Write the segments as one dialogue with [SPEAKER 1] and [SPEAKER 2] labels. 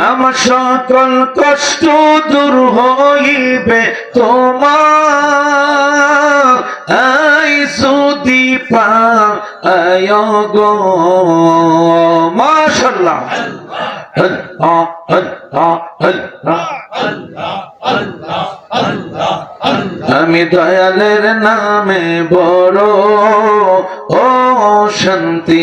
[SPEAKER 1] আমার সকল কষ্ট দূর হইবে তোমার। সুদি পা আমি দয়ালের নামে বড় ও শান্তি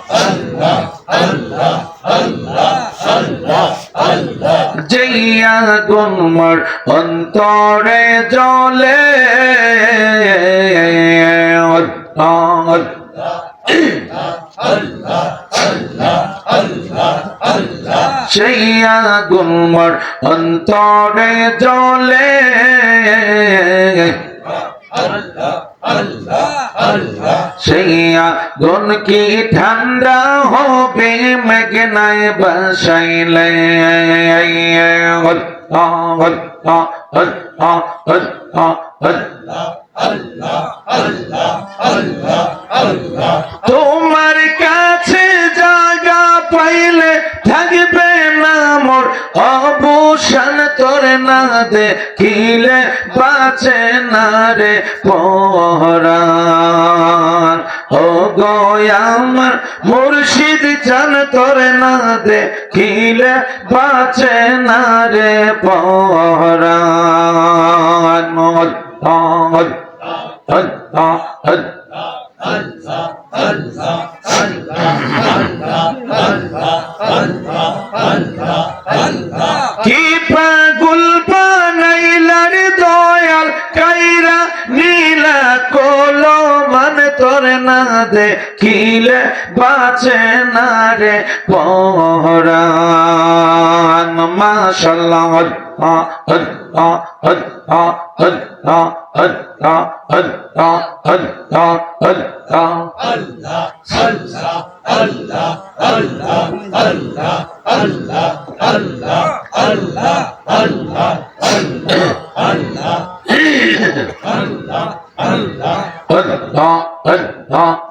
[SPEAKER 1] যেইয়া তোমার অন্তরে জলে সেইয়া গুলমার অন্তরে জলে আল্লাহ আল্লাহ সেইয়া গুন কি ঠান্ডা হবে? মেঘনায় বসাইলে। তোমার কাছে জায়গা পাইলে থাকবে না মোর অবসান, তোর না দেখিলে বাঁচে না রে পহরান ও গো আমার মুর্শিদ জান তোর না দেখিলে বাঁচে না রে পহরান মোর আল্লাহ আল্লাহ কি পাগুল বানাইলার না দে কিলে বাঁচে না রে পহরান মাশাল্লাহ আল্লাহ আল্লাহ আল্লাহ আল্লাহ আল্লাহ আল্লাহ আল্লাহ আল্লাহ আল্লাহ আল্লাহ আল্লাহ আল্লাহ আল্লাহ আল্লাহ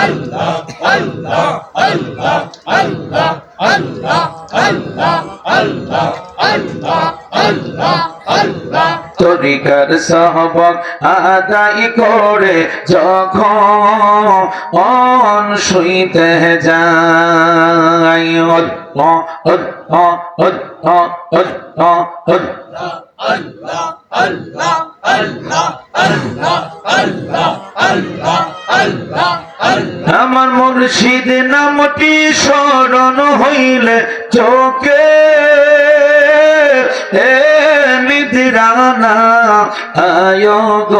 [SPEAKER 1] তরিকার সহবক আদায় করে যখন শুইতে আল্লাহ আল্লাহ আল্লাহ আমার মুর্শিদ নামটি স্মরণ হইলে চোখে হে নিধিরানা আয়োগ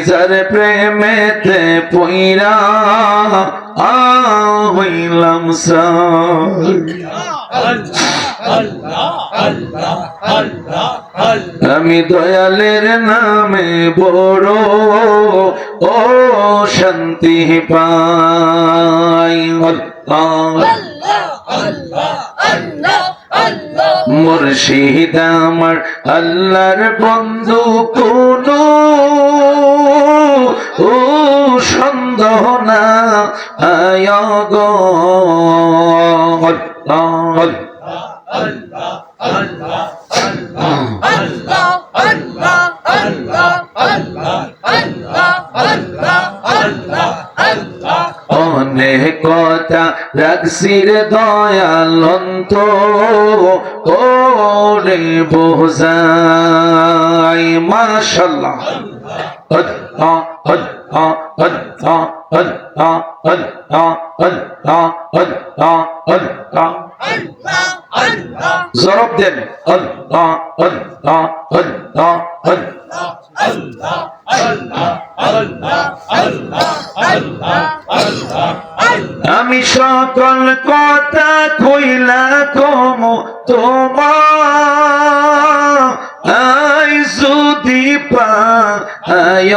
[SPEAKER 1] যার প্রেমেতে পইরা হইলাম আমি দয়ালের নামে বড় ও শান্তি পাই। মুর্শিদ আমার আল্লাহর বন্ধু কোন কান্দনা আয়গ অনেক কথা রাখছির দয়ালন্ত করে বোঝাই মাশাল্লাহ। জরব দেন আমি সকল কথা কইলা কম তোমার পায়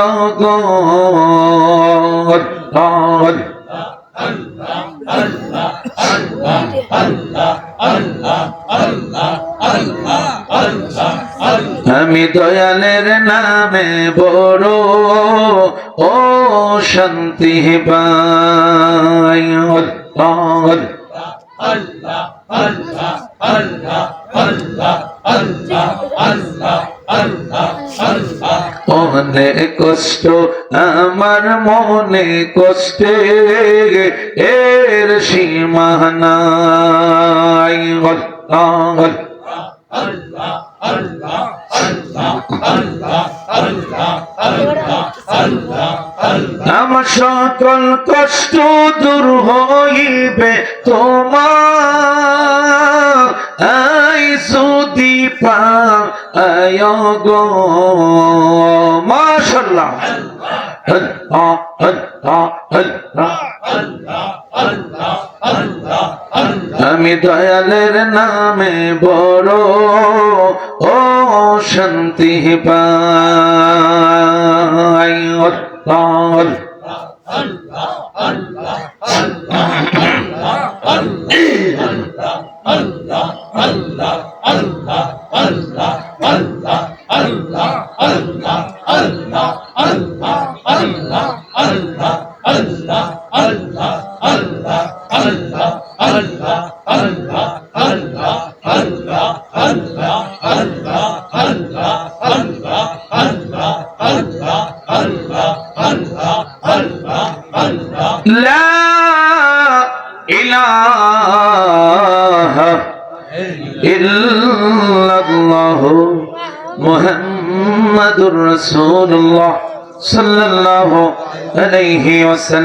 [SPEAKER 1] আমি দয়ালের নামে বড় ও শান্তি পায় আল্লাহ আল্লাহ আল্লাহ আল্লাহ আল্লাহ আল্লাহ। অনেক কষ্ট আমার মনে কষ্টে এর সীমা নাই। আমার সকল কষ্ট দূর হইবে তোমার। পায় গো মাশাল্লাহ আল্লাহ আল্লাহ আল্লাহ আমি দয়ালের নামে বড় ও শান্তি পাই আল্লাহ لا إله إلا الله محمد رسول الله صلى الله عليه وسلم